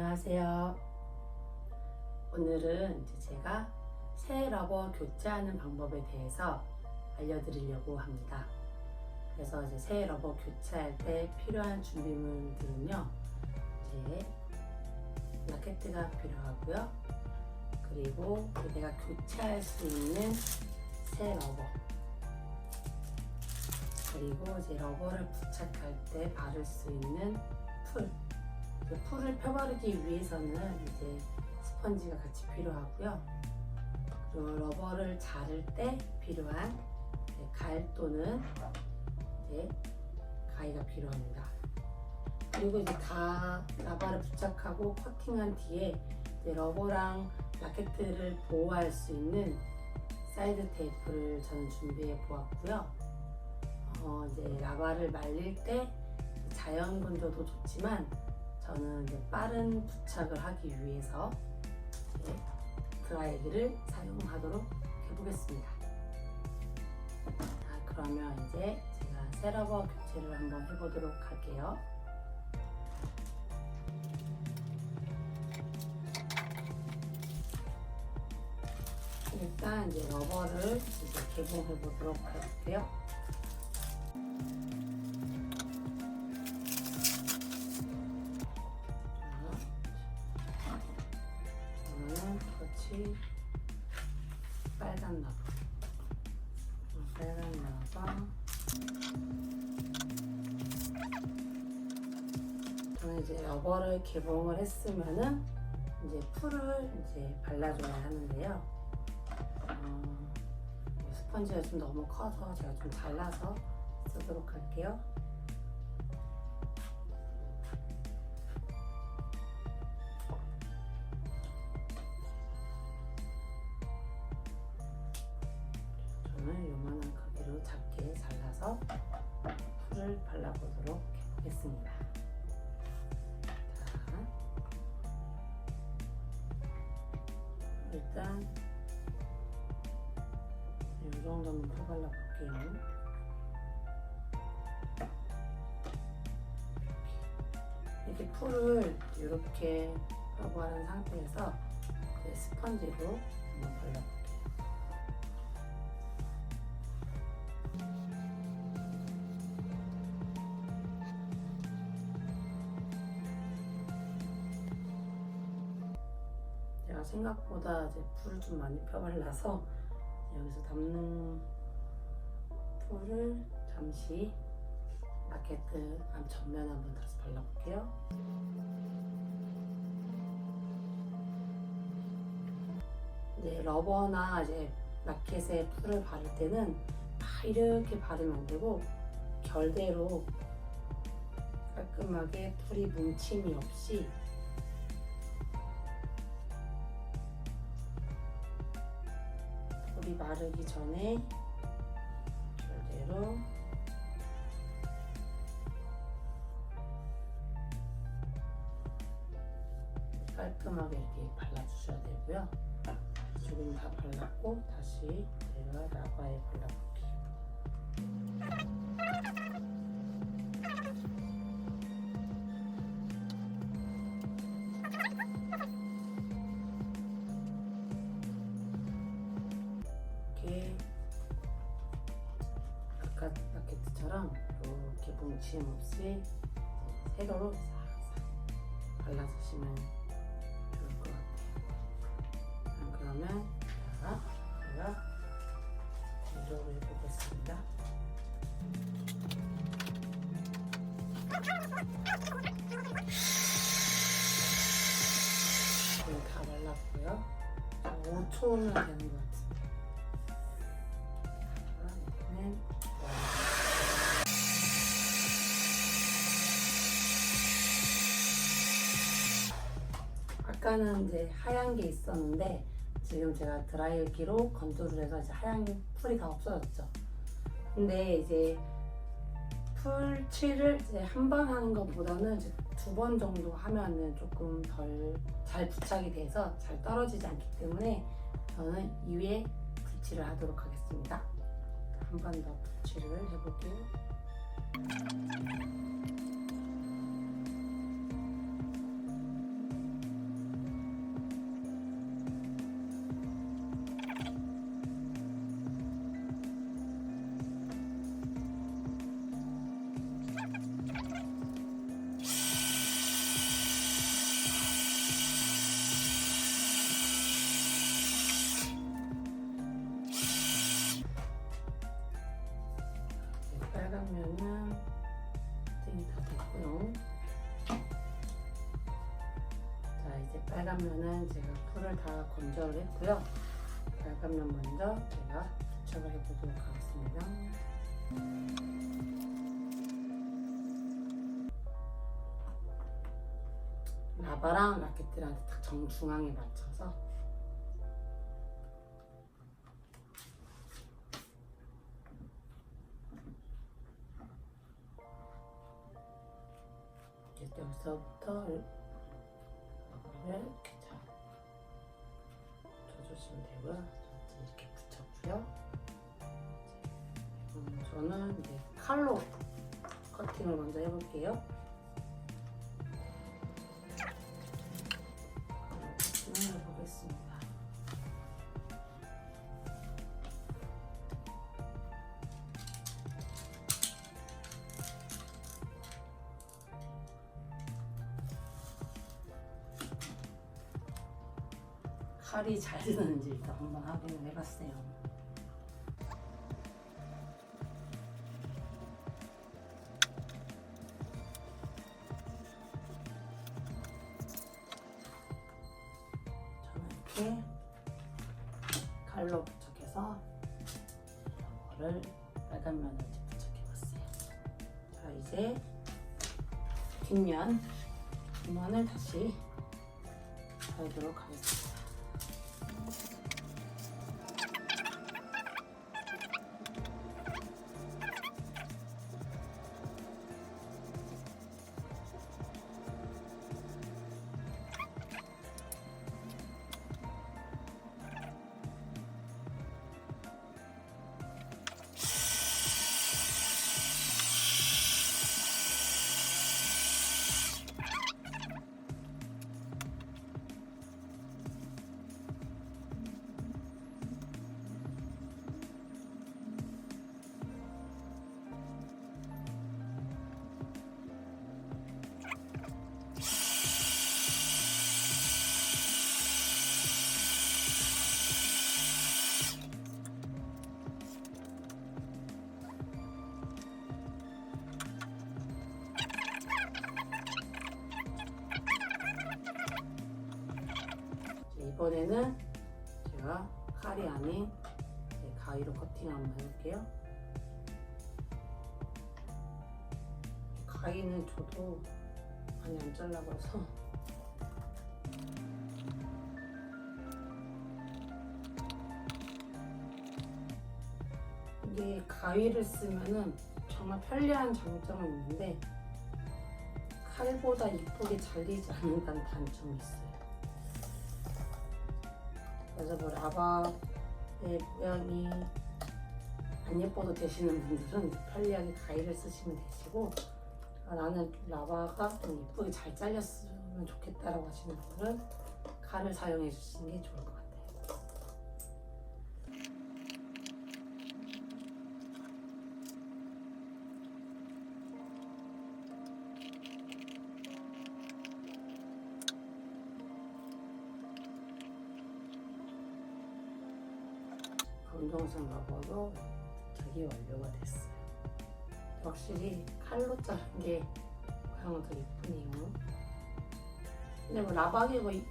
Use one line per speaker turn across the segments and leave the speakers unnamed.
안녕하세요. 오늘은 제가 새 러버 교체하는 방법에 대해서 알려드리려고 합니다. 그래서 이제 새 러버 교체할 때 필요한 준비물들은요, 이제 라켓트가 필요하고요. 그리고 내가 교체할 수 있는 새 러버. 그리고 이제 러버를 부착할 때 바를 수 있는 풀. 그 풀을 펴바르기 위해서는 이제 스펀지가 같이 필요하고요. 그리고 러버를 자를 때 필요한 갈 또는 이제 가위가 필요합니다. 그리고 이제 다 라바를 부착하고 커팅한 뒤에 러버랑 라켓들을 보호할 수 있는 사이드 테이프를 저는 준비해 보았고요. 어, 이제 라바를 말릴 때 자연 건조도 좋지만 저는 빠른 부착을 하기 위해서 드라이기를 사용하도록 해보겠습니다. 자, 그러면 이제 제가 셋러버 교체를 한번 해보도록 할게요. 일단 이제 러버를 이제 개봉해 보도록 할게요. 이제 러버를 개봉을 했으면은 이제 풀을 이제 발라줘야 하는데요 어, 이 스펀지가 좀 너무 커서 제가 좀 잘라서 쓰도록 할게요 저는 요만한 크기로 작게 잘라서 풀을 발라보도록 해보겠습니다. 일단 이 정도는 풀 발라볼게요. 이렇게 풀을 이렇게 러버하는 상태에서 이제 스펀지로 한번 발라볼게요. 생각보다 이제 풀을 좀 많이 펴발라서 여기서 담는 풀을 잠시 라켓트 앞 전면 한번 다시 발라볼게요. 이제 러버나 이제 라켓에 풀을 바를 때는 다 이렇게 바르면 안 되고 결대로 깔끔하게 풀이 뭉침이 없이 마르기 전에 결대로 깔끔하게 이렇게 발라주셔야 되고요. 조금 다 발랐고 다시 내가 라바에 발라볼게요. 뭉침 없이 세로로 싹싹 발라주시면 좋을 것 같아요. 자, 그러면 자, 제가 제조를 해보겠습니다. 지금 다 발랐고요. 5초는 되는 것 같습니 아까는 이제 하얀 게 있었는데 지금 제가 드라이기로 건조를 해서 이제 하얀 풀이 다 없어졌죠. 근데 이제 풀칠을 이제 한 번 하는 것보다는 두 번 정도 하면은 조금 덜 잘 부착이 돼서 잘 떨어지지 않기 때문에 저는 2회 풀칠을 하도록 하겠습니다. 한 번 더 풀칠을 해볼게요. 자 이제 빨간 면은 제가 풀을 다 건조를 했고요. 빨간 면 먼저 제가 부착을 해보도록 하겠습니다. 라바랑 라켓들한테 딱 정중앙에 맞춰서 이제 여기서부터 이렇게 잘 쳐주시면 되고요. 이렇게 붙였고요. 음, 저는 이제 칼로 커팅을 먼저 해볼게요. 칼이 잘 드는지 일단 한번 확인을 해봤어요. 저는 이렇게 칼로 부착해서 이거를 빨간 면을 이제 부착해봤어요. 자 이제 뒷면 뒷면을 다시 달도록 하겠습니다. 이번에는 제가 칼이 아닌 가위로 커팅 한번 해볼게요. 가위는 저도 많이 안 잘라봐서 이게 가위를 쓰면은 정말 편리한 장점은 있는데 칼보다 이쁘게 잘리지 않는다는 단점이 있어요. 뭐 라바의 모양이 안 예뻐도 되시는 분들은 편리하게 가위를 쓰시면 되시고 아, 나는 라바가 좀 예쁘게 잘 잘렸으면 좋겠다라고 하시는 분들은 칼을 사용해 주시는 게 좋을 것 같아요. 러버로 자기 완료가 됐어요. 확실히 칼로 자른 게 모양은 더 이쁘네요. 근데 뭐 라바게 뭐 이-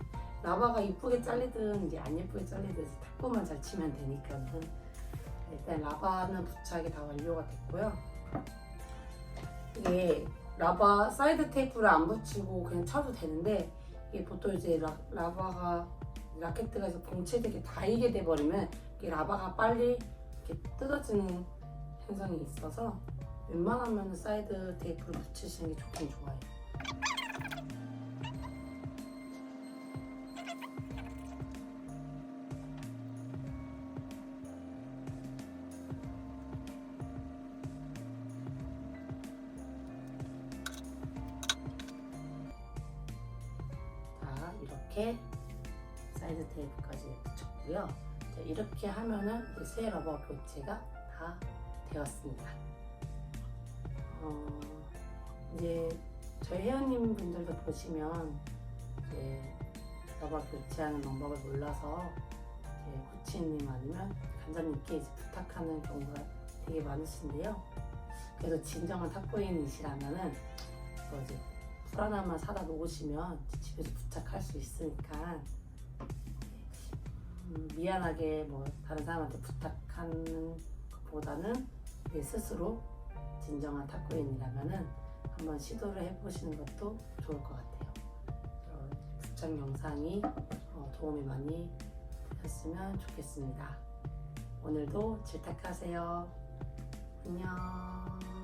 라바가 이쁘게 잘리든 이제 안 예쁘게 잘리든 탁구만 잘 치면 되니까는 일단 라바는 부착이 다 완료가 됐고요. 이게 라바 사이드 테이프를 안 붙이고 그냥 쳐도 되는데 이게 보통 이제 라, 라바가 라켓트가 봉체되게 닿이게 돼버리면 이게 라바가 빨리 이렇게 뜯어지는 현상이 있어서 웬만하면 사이드 테이프를 붙이시는 게 좋긴 좋아요. 자 이렇게 사이드 테이프까지 붙였고요. 자, 이렇게 하면은 새 러버 교체가 다 되었습니다. 어, 이제 저희 회원님 분들도 보시면 이제 러버 교체하는 방법을 몰라서 코치님 아니면 간장님께 부탁하는 경우가 되게 많으신데요. 그래서 진정한 탁구인이시라면은 또 이제 풀 하나만 사다 놓으시면 집에서 부착할 수 있으니까 음, 미안하게 뭐 다른 사람한테 부탁하는 것보다는 내 스스로 진정한 탁구인이라면은 한번 시도를 해보시는 것도 좋을 것 같아요. 이런 부착 영상이 어, 도움이 많이 되셨으면 좋겠습니다. 오늘도 질탁하세요. 안녕.